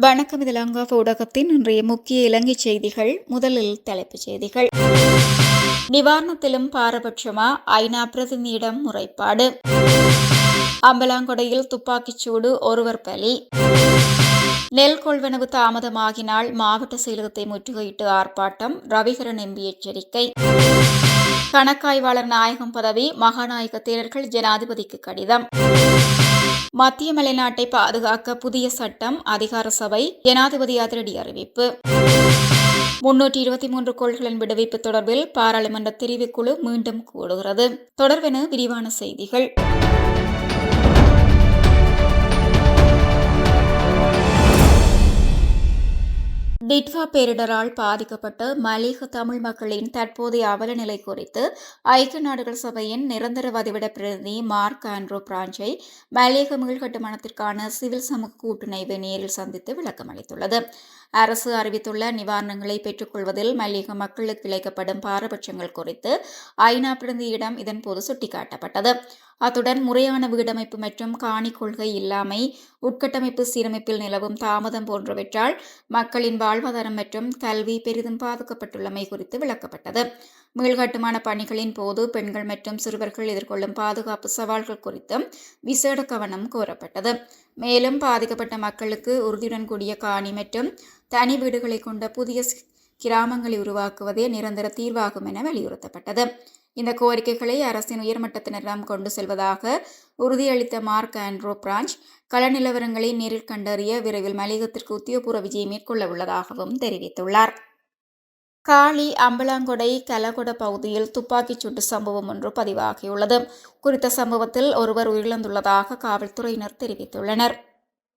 வணக்கம். இது லங்காஃப் ஊடகத்தின் இன்றைய முக்கிய இலங்கை செய்திகள். முதலில் தலைப்புச் செய்திகள். நிவாரணத்திலும் பாரபட்சமா ஐநா பிரதிநிதியிடம் முறைப்பாடு. அம்பலாங்கொடையில் துப்பாக்கிச்சூடு ஒருவர் பலி. நெல் கொள்வனவு தாமதமாகினால் மாவட்ட செயலகத்தை முற்றுகையிட்டு ஆர்ப்பாட்டம். ரவிகரன் எம்பி எச்சரிக்கை. கணக்காய்வாளர் நாயகம் பதவி மகாநாயக தேரர்கள் ஜனாதிபதிக்கு கடிதம். மத்திய மலைநாட்டை பாதுகாக்க புதிய சட்டம் அதிகார சபை ஜனாதிபதி அதிரடி அறிவிப்பு. முன்னூற்றி இருபத்தி மூன்று கோள்களின் விடுவிப்பு தொடர்பில் பாராளுமன்ற தெரிவுக்குழு மீண்டும் கூடுகிறது. தொடர்பென விரிவான செய்திகள். டிட்வா பேரிடரால் பாதிக்கப்பட்ட மலேக தமிழ் மக்களின் தற்போதைய அவலநிலை குறித்து ஐக்கிய நாடுகள் சபையின் நிரந்தர வதிவிட பிரதிநிதி மார்க் ஆண்ட்ரோ பிரான்ச்சை மலேக மீள்கட்டுமானத்திற்கான சிவில் சமூக கூட்டுணைவு நேரில் சந்தித்து விளக்கம் அளித்துள்ளது. அரசு அறிவித்துள்ள நிவாரணங்களை பெற்றுக்கொள்வதில் மல்லிக மக்களுக்கு இழைக்கப்படும் பாரபட்சங்கள் குறித்து ஐநா பிரதியிடம் இதன்போது சுட்டிக்காட்டப்பட்டது. அத்துடன் முறையான வீடமைப்பு மற்றும் காணி கொள்கை இல்லாமை உட்கட்டமைப்பு சீரமைப்பில் நிலவும் தாமதம் போன்றவற்றால் மக்களின் வாழ்வாதாரம் மற்றும் கல்வி பெரிதும் பாதிக்கப்பட்டுள்ளமை குறித்து விளக்கப்பட்டது. மீள்கட்டுமான பணிகளின் போது பெண்கள் மற்றும் சிறுவர்கள் எதிர்கொள்ளும் பாதுகாப்பு சவால்கள் குறித்தும் விசேட கவனம் கோரப்பட்டது. மேலும் பாதிக்கப்பட்ட மக்களுக்கு உறுதியுடன் கூடிய காணி மற்றும் தனி வீடுகளை கொண்ட புதிய கிராமங்களை உருவாக்குவதே நிரந்தர தீர்வாகும் என வலியுறுத்தப்பட்டது. இந்த கோரிக்கைகளை அரசின் உயர்மட்டத்தினரிடம் கொண்டு செல்வதாக உறுதியளித்த மார்க் ஆண்ட்ரோ பிரான்ச் கள நிலவரங்களை நேரில் கண்டறிய விரைவில் மலிகத்திற்கு உத்தியோகபூர்வ விஜயம் மேற்கொள்ள உள்ளதாகவும் தெரிவித்துள்ளார். காளி அம்பலாங்கொடை கலகொட பகுதியில் துப்பாக்கிச் சூட்டு சம்பவம் ஒன்று பதிவாகியுள்ளது. குறித்த சம்பவத்தில் ஒருவர் உயிரிழந்துள்ளதாக காவல்துறையினர் தெரிவித்துள்ளனர்.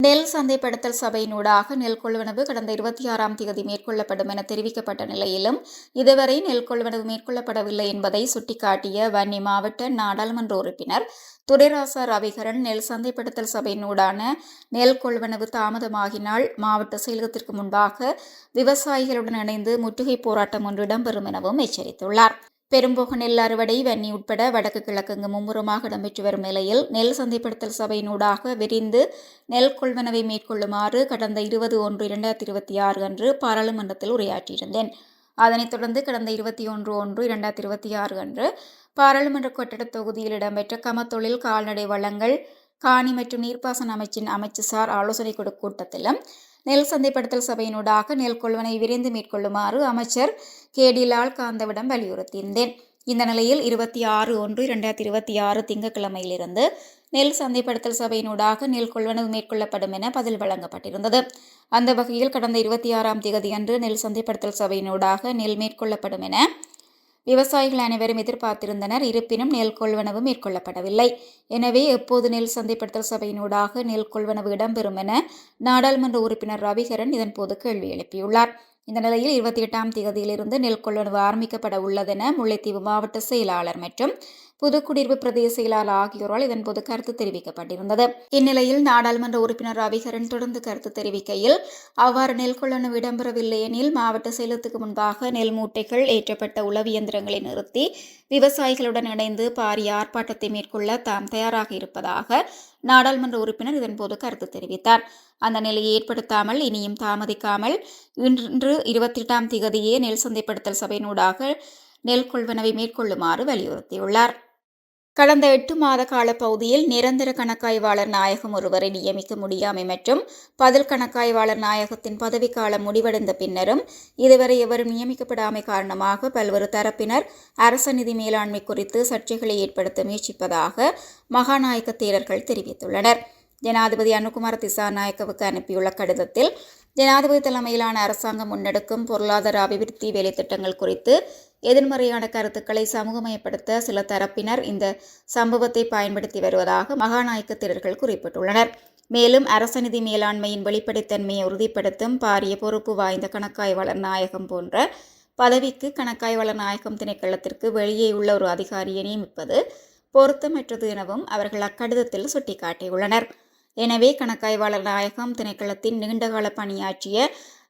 நெல் சந்தைப்படுத்தல் சபையினூடாக நெல் கொள்வனவு கடந்த இருபத்தி ஆறாம் தேதி மேற்கொள்ளப்படும் என தெரிவிக்கப்பட்ட நிலையிலும் இதுவரை நெல் கொள்வனவு மேற்கொள்ளப்படவில்லை என்பதை சுட்டிக்காட்டிய வன்னி மாவட்ட நாடாளுமன்ற உறுப்பினர் துரைராசா ரவிகரன் நெல் சந்தைப்படுத்தல் சபையினூடான நெல் கொள்வனவு தாமதமாகினால் மாவட்ட செயலகத்திற்கு முன்பாக விவசாயிகளுடன் இணைந்து முற்றுகை போராட்டம் ஒன்று இடம்பெறும் எனவும் எச்சரித்துள்ளார். பெரும்போக நெல் அறுவடை வன்னி உட்பட வடக்கு கிழக்கங்கு மும்முரமாக இடம்பெற்று வரும் நிலையில் நெல் சந்தைப்படுத்தல் சபையினூடாக விரிந்து நெல் கொள்வனவை மேற்கொள்ளுமாறு கடந்த இருபது ஒன்று இரண்டாயிரத்தி இருபத்தி ஆறு அன்று பாராளுமன்றத்தில் உரையாற்றியிருந்தேன். அதனைத் தொடர்ந்து கடந்த இருபத்தி ஒன்று ஒன்று இரண்டாயிரத்தி இருபத்தி ஆறு அன்று பாராளுமன்ற கொட்டட தொகுதியில் இடம்பெற்ற கமத்தொழில் கால்நடை வளங்கள் காணி மற்றும் நீர்ப்பாசன அமைச்சின் அமைச்சுசார் ஆலோசனை குழு கூட்டத்திலும் நெல் சந்தைப்படுத்தல் சபையினூடாக நெல் கொள்வனை விரைந்து மேற்கொள்ளுமாறு அமைச்சர் கே. டி. லால் காந்தவிடம் வலியுறுத்தியிருந்தேன். இந்த நிலையில் இருபத்தி ஆறு ஒன்று இரண்டாயிரத்தி இருபத்தி ஆறு திங்கட்கிழமையிலிருந்து நெல் சந்தைப்படுத்தல் சபையினூடாக நெல் கொள்வனவு மேற்கொள்ளப்படும் என பதில் வழங்கப்பட்டிருந்தது. அந்த வகையில் கடந்த இருபத்தி ஆறாம் தேதி அன்று நெல் சந்தைப்படுத்தல் சபையினூடாக நெல் மேற்கொள்ளப்படும் என விவசாயிகள் அனைவரும் எதிர்பார்த்திருந்தனர். இருப்பினும் நெல் கொள்வனவு மேற்கொள்ளப்படவில்லை. எனவே எப்போது நெல் சந்தைப்படுத்தல் சபையினூடாக நெல் கொள்வனவு இடம்பெறும் என நாடாளுமன்ற உறுப்பினர் ரவிகரன் இதன்போது கேள்வி எழுப்பியுள்ளார். இந்த நிலையில் இருபத்தி எட்டாம் தேதியிலிருந்து நெல் கொள்வனவு ஆரம்பிக்கப்பட உள்ளதென முல்லைத்தீவு மாவட்ட செயலாளர் மற்றும் புதுக்குடியிருப்பு பிரதேச செயலாளர் ஆகியோரால் இதன்போது கருத்து தெரிவிக்கப்பட்டிருந்தது. இந்நிலையில் நாடாளுமன்ற உறுப்பினர் ரவிகரன் தொடர்ந்து கருத்து தெரிவிக்கையில் அவ்வாறு நெல் கொள்ளணும் இடம்பெறவில்லை எனில் மாவட்ட செயலத்துக்கு முன்பாக நெல் மூட்டைகள் ஏற்றப்பட்ட உளவு இயந்திரங்களை நிறுத்தி விவசாயிகளுடன் இணைந்து பாரிய ஆர்ப்பாட்டத்தை மேற்கொள்ள தாம் தயாராக இருப்பதாக நாடாளுமன்ற உறுப்பினர் இதன்போது கருத்து தெரிவித்தார். அந்த நிலையை ஏற்படுத்தாமல் இனியும் தாமதிக்காமல் இன்று இருபத்தெட்டாம் திகதியே நெல் சந்தைப்படுத்தல் சபையினூடாக நெல் கொள்வனவை மேற்கொள்ளுமாறு வலியுறுத்தியுள்ளார். கடந்த எட்டு மாத கால பகுதியில் நிரந்தர கணக்காய்வாளர் நாயகம் ஒருவரை நியமிக்க முடியாமை மற்றும் பதில் கணக்காய்வாளர் நாயகத்தின் பதவிக்காலம் முடிவடைந்த பின்னரும் இதுவரை எவரும் நியமிக்கப்படாமை காரணமாக பல்வேறு தரப்பினர் அரச நிதி மேலாண்மை குறித்து சர்ச்சைகளை ஏற்படுத்த முயற்சிப்பதாக மகாநாயக்க தேரர்கள் தெரிவித்துள்ளனர். ஜனாதிபதி அனுகுமார திசாநாயக்கவுக்கு அனுப்பியுள்ள கடிதத்தில் ஜனாதிபதி தலைமையிலான அரசாங்கம் முன்னெடுக்கும் பொருளாதார அபிவிருத்தி வேலைத்திட்டங்கள் குறித்து எதிர்மறையான கருத்துக்களை சமூகமயப்படுத்த சில தரப்பினர் இந்த சம்பவத்தை பயன்படுத்தி வருவதாக மகாநாயக்க திரர்கள் குறிப்பிட்டுள்ளனர். மேலும் அரச நிதி மேலாண்மையின் வெளிப்படைத்தன்மையை உறுதிப்படுத்தும் பாரிய பொறுப்பு வாய்ந்த கணக்காய்வாளர் நாயகம் போன்ற பதவிக்கு கணக்காய்வாளர் நாயகம் திணைக்களத்திற்கு வெளியே உள்ள ஒரு அதிகாரியை நியமிப்பது பொருத்தமற்றது எனவும் அவர்கள் அக்கடிதத்தில் சுட்டிக்காட்டியுள்ளனர். எனவே கணக்காய்வாளர் நாயகம் திணைக்களத்தின் நீண்டகால பணியாற்றிய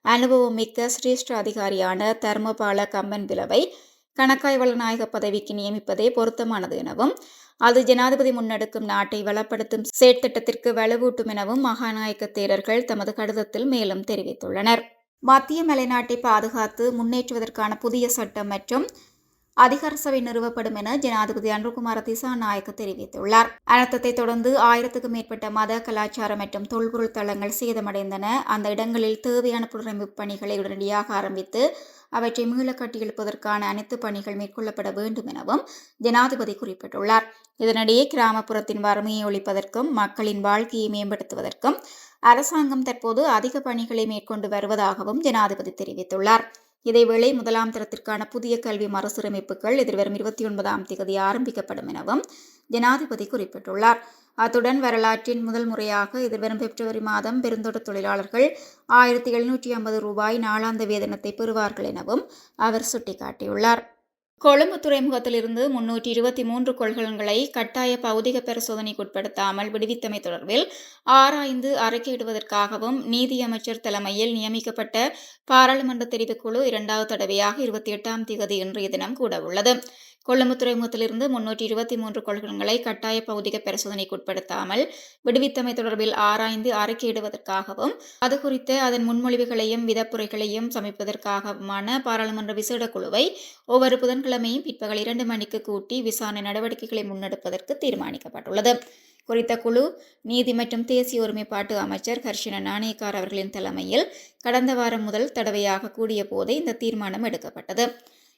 அனுபவமிக்க சிரேஷ்ட அதிகாரியான தர்மபால கம்பன் பிலவை கணக்காய்வாளர் நாயக பதவிக்கு நியமிப்பதே பொருத்தமானது எனவும் அது ஜனாதிபதி முன்னெடுக்கும் நாட்டை வளப்படுத்தும் செயற்திட்டத்திற்கு வலுவூட்டும் எனவும் மகாநாயக்க தேரர்கள் தமது கடிதத்தில் மேலும் தெரிவித்துள்ளனர். மத்திய மலைநாட்டை பாதுகாத்து முன்னேற்றுவதற்கான புதிய சட்டம் மற்றும் அதிகார சபை நிறுவப்படும் என ஜனாதிபதி அன்புகுமார திசாநாயக்க தெரிவித்துள்ளார். அனர்த்தத்தை தொடர்ந்து ஆயிரத்துக்கும் மேற்பட்ட மத கலாச்சார மற்றும் தொல்பொருள் தளங்கள் சேதமடைந்தன. அந்த இடங்களில் தேவையான புனரமைப்பு பணிகளை உடனடியாக ஆரம்பித்து அவற்றை மீள கட்டியெழுப்பதற்கான அனைத்து பணிகள் மேற்கொள்ளப்பட வேண்டும் எனவும் ஜனாதிபதி குறிப்பிட்டுள்ளார். இதனிடையே கிராமப்புறத்தின் வறுமையை ஒழிப்பதற்கும் மக்களின் வாழ்க்கையை மேம்படுத்துவதற்கும் அரசாங்கம் தற்போது அதிக பணிகளை மேற்கொண்டு வருவதாகவும் ஜனாதிபதி தெரிவித்துள்ளார். இதேவேளை முதலாம் தரத்திற்கான புதிய கல்வி மறுசீரமைப்புகள் எதிர்வரும் இருபத்தி ஒன்பதாம் தேதி ஆரம்பிக்கப்படும் எனவும் ஜனாதிபதி குறிப்பிட்டுள்ளார். அத்துடன் வரலாற்றின் முதல் முறையாக எதிர்வரும் பிப்ரவரி மாதம் பெருந்தோட்ட தொழிலாளர்கள் ஆயிரத்தி எழுநூற்றி ஐம்பது ரூபாய் நாளாந்த வேதனத்தை பெறுவார்கள் எனவும் அவர் சுட்டிக்காட்டியுள்ளார். கொழும்பு துறைமுகத்திலிருந்து முன்னூற்றி இருபத்தி மூன்று கொள்கலன்களை கட்டாய பௌதிக பரிசோதனைக்குட்படுத்தாமல் விடுவித்தமை தொடர்பில் ஆராய்ந்து அறிக்கையிடுவதற்காகவும் நீதியமைச்சர் தலைமையில் நியமிக்கப்பட்ட பாராளுமன்ற தெரிவுக்குழு இரண்டாவது தடவையாக இருபத்தி எட்டாம் தேதி இன்றைய தினம் கூட உள்ளது கொழும்பு துறைமுகத்திலிருந்து முன்னூற்றி இருபத்தி மூன்று கொள்கலன்களை கட்டாய பௌதிக பரிசோதனைக்குட்படுத்தாமல் விடுவித்தமை தொடர்பில் ஆராய்ந்து அறிக்கையிடுவதற்காகவும் அது குறித்த அதன் முன்மொழிவுகளையும் விதப்புரைகளையும் சமைப்பதற்காகவுமான பாராளுமன்ற விசேட குழுவை ஒவ்வொரு புதன்கிழமையும் பிற்பகல் இரண்டு மணிக்கு கூட்டி விசாரணை நடவடிக்கைகளை முன்னெடுப்பதற்கு தீர்மானிக்கப்பட்டுள்ளது. குறித்த குழு நீதி மற்றும் தேசிய ஒருமைப்பாட்டு அமைச்சர் ஹர்ஷன நாணயக்கார் அவர்களின் தலைமையில் கடந்த வாரம் முதல் தடவையாக கூடிய போதே இந்த தீர்மானம் எடுக்கப்பட்டது.